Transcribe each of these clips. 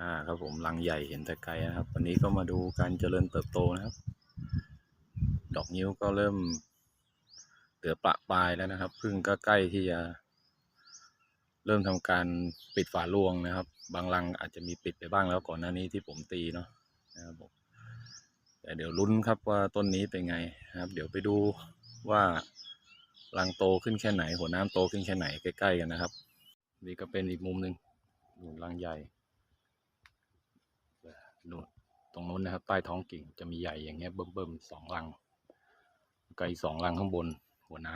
อ่าครับผมรังใหญ่เห็นแต่ไกลนะครับ วันนี้ก็มาดูการเจริญเติบโตนะครับ ดอกนิ้วก็เริ่มเหลือประปลายแล้วนะครับพึ่งก็ใกล้ที่จะ เริ่มทำการปิดฝารวงนะครับ บางรังอาจจะมีปิดไปบ้างแล้วก่อนหน้านี้ที่ผมตีเนาะนะครับผมแต่เดี๋ยวลุ้นครับว่าต้นนี้เป็นไงนะครับ เดี๋ยวไปดูว่ารังโตขึ้นแค่ไหน หัวน้ำโตขึ้นแค่ไหนใกล้ๆกันนะครับ นี่ก็เป็นอีกมุมหนึ่งนู่นรังใหญ่ นู่นตรงนู้นนะครับ ใต้ท้องกิ่งจะมีใหญ่อย่างเงี้ยเบิ่มๆสองรังไกลสองรังข้างบน หัวน้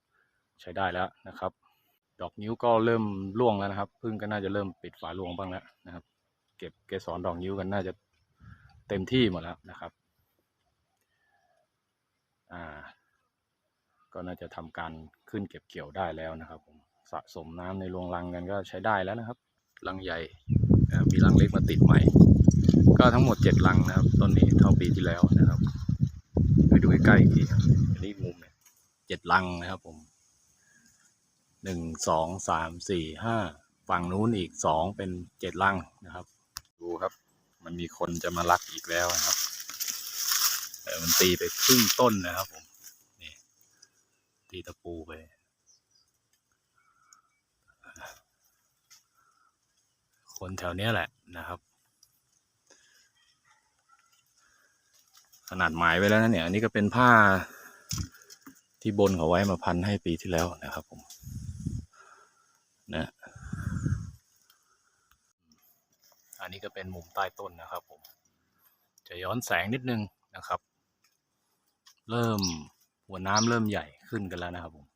ำใช้ได้แล้วนะครับ ดอกนิ้วก็เริ่มร่วงแล้วนะครับพึ่งก็น่าจะเริ่มปิดฝารวงบ้างแล้วนะครับ เก็บเกสรดอกนิ้วกันน่าจะเต็มที่หมดแล้วนะครับอ่าก็น่าจะทำการขึ้นเก็บเกี่ยวได้แล้วนะครับผมสะสมน้ำในรวงรังกันก็ใช้ได้แล้วนะครับ รังใหญ่ มีรังเล็กมาติดใหม่ ก็ทั้งหมดเจ็ดรังนะครับต้นนี้เท่าปีที่แล้วนะครับไปดูใกล้ๆอีกทีครับอันนี้มุมเนี่ยเจ็ดรังนะครับผมหนึ่งสองสามสี่ห้าฝั่งนู้นอีกสองเป็นเจ็ดรังนะครับ ดูครับ มันมีคนจะมาลักอีกแล้วนะครับแต่มันตีไปครึ่งต้นนะครับผมนี่ตีตะปูไป คนแถวเนี้ยแหละนะครับ ขนาดหมายไว้แล้วนะเนี่ย อันนี้ก็เป็นผ้าที่บนเขาไว้มาพันให้ปีที่แล้วนะครับผมนะอันนี้ก็เป็นมุมใต้ต้นนะครับผม จะย้อนแสงนิดนึงนะครับ เริ่มหัวน้ำเริ่มใหญ่ขึ้นกันแล้วนะครับผม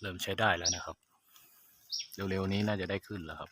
เริ่มใช้ได้แล้วนะครับ เร็วๆนี้น่าจะได้ขึ้นแล้วครับ